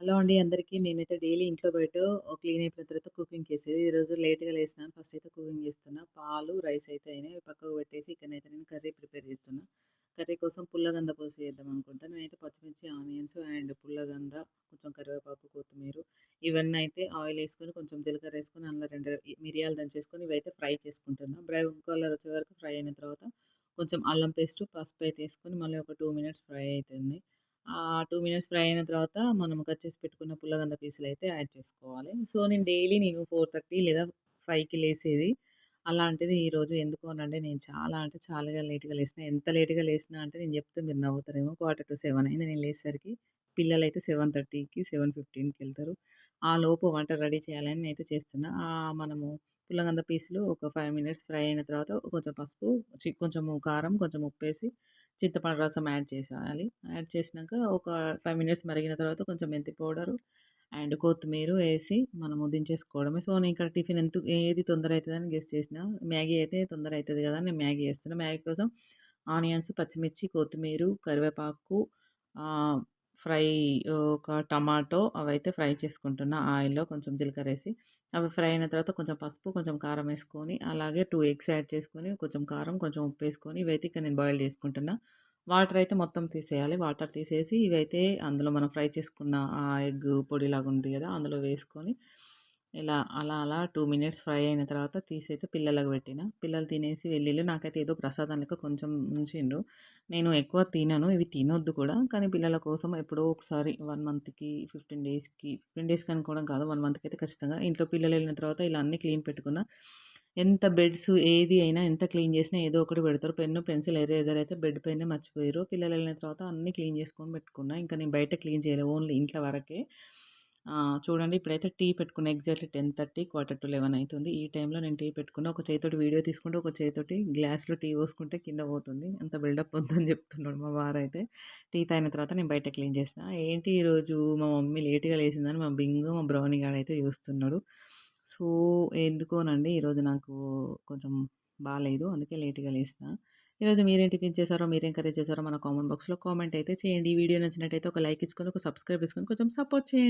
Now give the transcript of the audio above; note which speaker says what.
Speaker 1: Hello అండి అందరికీ. నేనైతే డైలీ ఇంట్లో బయట క్లీన్ అయిపోయిన తర్వాత కుకింగ్ చేసేది. ఈరోజు లేట్‌గా లేసినాను. ఫస్ట్ అయితే కుకింగ్ చేస్తున్నా. పాలు, రైస్ అయితే అయినాయి. పక్కకు పెట్టేసి ఇక్కడైతే నేను కర్రీ ప్రిపేర్ చేస్తున్నా. కర్రీ కోసం పుల్లగంద పులుసు చేద్దాం అనుకుంటా. నేనైతే పచ్చిమిర్చి, ఆనియన్స్ అండ్ పుల్లగంద, కొంచెం కరివేపాకు, కొత్తిమీర ఇవన్నీ అయితే ఆయిల్ వేసుకొని కొంచెం జీలకర్ర వేసుకొని అందులో రెండు మిరియాలు దంచేసుకొని ఇవైతే ఫ్రై చేసుకుంటున్నా. బ్రౌన్ కలర్ వచ్చే వరకు ఫ్రై అయిన తర్వాత కొంచెం అల్లం పేస్టు, పసుపు అయితే వేసుకొని మళ్ళీ ఒక టూ మినిట్స్ ఫ్రై అవుతుంది ఆ 2 మినిట్స్ ఫ్రై అయిన తర్వాత మనం కట్ చేసి పెట్టుకున్న పుల్లగంద పీసులు అయితే యాడ్ చేసుకోవాలి. సో, నేను డైలీ నేను 4:30 లేదా ఫైవ్కి లేసేది. అలాంటిది ఈరోజు ఎందుకు అనంటే నేను చాలా అంటే చాలా లేట్‌గా లేసిన. ఎంత లేట్‌గా లేసినా అంటే నేను చెప్తే మీరు నవ్వుతారేమో. 7:45 అయింది నేను లేసేసరికి. పిల్లలైతే 7:30కి, 7:15కి ఎళ్తారు. ఆ లోపు వంట రెడీ చేయాలని నేనైతే చేస్తున్నా. మనము పుల్లగంద పీసులు ఒక ఫైవ్ మినిట్స్ ఫ్రై అయిన తర్వాత కొంచెం పసుపు, చి కొంచెము కారం, కొంచెం ఉప్పేసి చింతపండు రసం యాడ్ చేసేయాలి. యాడ్ చేసినాక ఒక ఫైవ్ మినిట్స్ మరిగిన తర్వాత కొంచెం మెంతి పౌడరు అండ్ కొత్తిమీర వేసి మనము దించేసుకోవడమే. సో, నేను ఇక్కడ టిఫిన్ ఎంత ఏది తొందర అవుతుందని గెస్ చేసిన. మ్యాగీ అయితే తొందర అవుతుంది కదా! నేను మ్యాగీ వేస్తున్నాను మ్యాగీ కోసం ఆనియన్స్, పచ్చిమిర్చి, కొత్తిమీర, కరివేపాకు ఫ్రై ఒక టమాటో అవైతే ఫ్రై చేసుకుంటున్నా ఆయిల్‌లో కొంచెం జీలకర్ర వేసి అవి ఫ్రై అయిన తర్వాత కొంచెం పసుపు, కొంచెం కారం వేసుకొని అలాగే టూ ఎగ్స్ యాడ్ చేసుకొని కొంచెం కారం, కొంచెం ఉప్పు వేసుకొని ఇవైతే ఇక్కడ నేను బాయిల్ చేసుకుంటున్నా. వాటర్ అయితే మొత్తం తీసేయాలి. వాటర్ తీసేసి ఇవైతే అందులో మనం ఫ్రై చేసుకున్న ఆ ఎగ్ పొడిలాగా ఉంది కదా! అందులో వేసుకొని ఇలా అలా అలా టూ మినిట్స్ ఫ్రై అయిన తర్వాత తీసైతే పిల్లలకు పెట్టిన. పిల్లలు తినేసి వెళ్ళిళ్ళు. నాకైతే ఏదో ప్రసాదం లెక్క కొంచెం ఉంచిండ్రు. నేను ఎక్కువ తినను. ఇవి తినొద్దు కూడా. కానీ పిల్లల కోసం ఎప్పుడో ఒకసారి వన్ మంత్‌కి, 15 డేస్‌కి 15 డేస్‌కి అనుకోవడం కాదు వన్ మంత్‌కి అయితే ఖచ్చితంగా ఇంట్లో పిల్లలు వెళ్ళిన తర్వాత ఇలా అన్నీ క్లీన్ పెట్టుకున్నా. ఎంత బెడ్స్ ఏది అయినా ఎంత క్లీన్ చేసినా ఏదో ఒకటి పెడతారు. పెన్ను, పెన్సిల్, ఎరేజర్ అయితే బెడ్ పైనే మర్చిపోయిర్రు. పిల్లలు వెళ్ళిన తర్వాత అన్నీ క్లీన్ చేసుకొని పెట్టుకున్నా. ఇంకా నేను బయట క్లీన్ చేయలేదు ఓన్లీ ఇంట్లో వరకే. చూడండి ఇప్పుడైతే టీ పెట్టుకున్నా. ఎగ్జాక్ట్‌లీ 10:30 క్వార్టర్ టు లెవెన్ అవుతుంది ఈ టైంలో నేను టీ పెట్టుకున్నా. ఒక చేతితోటి వీడియో తీసుకుంటే ఒక చేతితోటి గ్లాస్‌లో టీ పోసుకుంటే కింద పోతుంది. అంత బిల్డప్ వద్దని చెప్తున్నాడు మా వారైతే. టీ తాగిన తర్వాత నేను బయట క్లీన్ చేసిన. ఏంటి ఈరోజు మా మమ్మీ లేట్‌గా లేసిందని మా బింగు, మా బ్రౌనీ గాడైతే చూస్తున్నాడు. సో, ఎందుకోనండి ఈరోజు నాకు కొంచెం బాగాలేదు అందుకే లేట్‌గా లేచిన ఈరోజు మీరేం టిఫిన్ చేశారో, మీరేం కర్రీ చేశారో మన కామెంట్ బాక్స్‌లో కామెంట్ అయితే చేయండి. ఈ వీడియో నచ్చినట్టయితే ఒక లైక్ ఇచ్చుకొని, ఒక సబ్స్క్రైబ్ చేసుకొని కొంచెం సపోర్ట్ చేయండి.